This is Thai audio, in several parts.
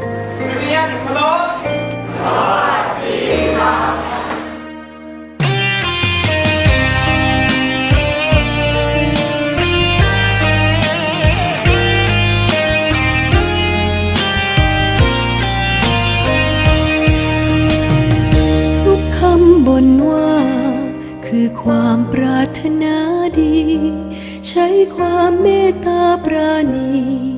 ฮัลโหลทุกคำบนว่า คือความปรารถนาดี ใช้ความเมตตาปราณี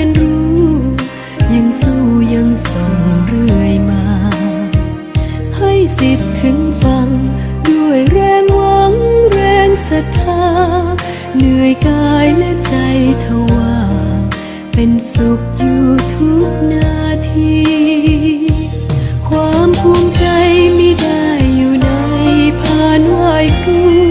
นายและใจทว่า เป็นสุขอยู่ทุกนาที ความภูมิใจไม่ได้อยู่ในผ่านไหวครูแ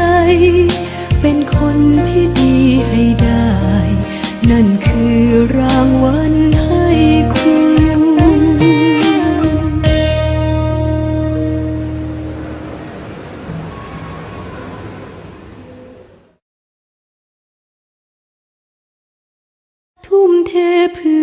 ล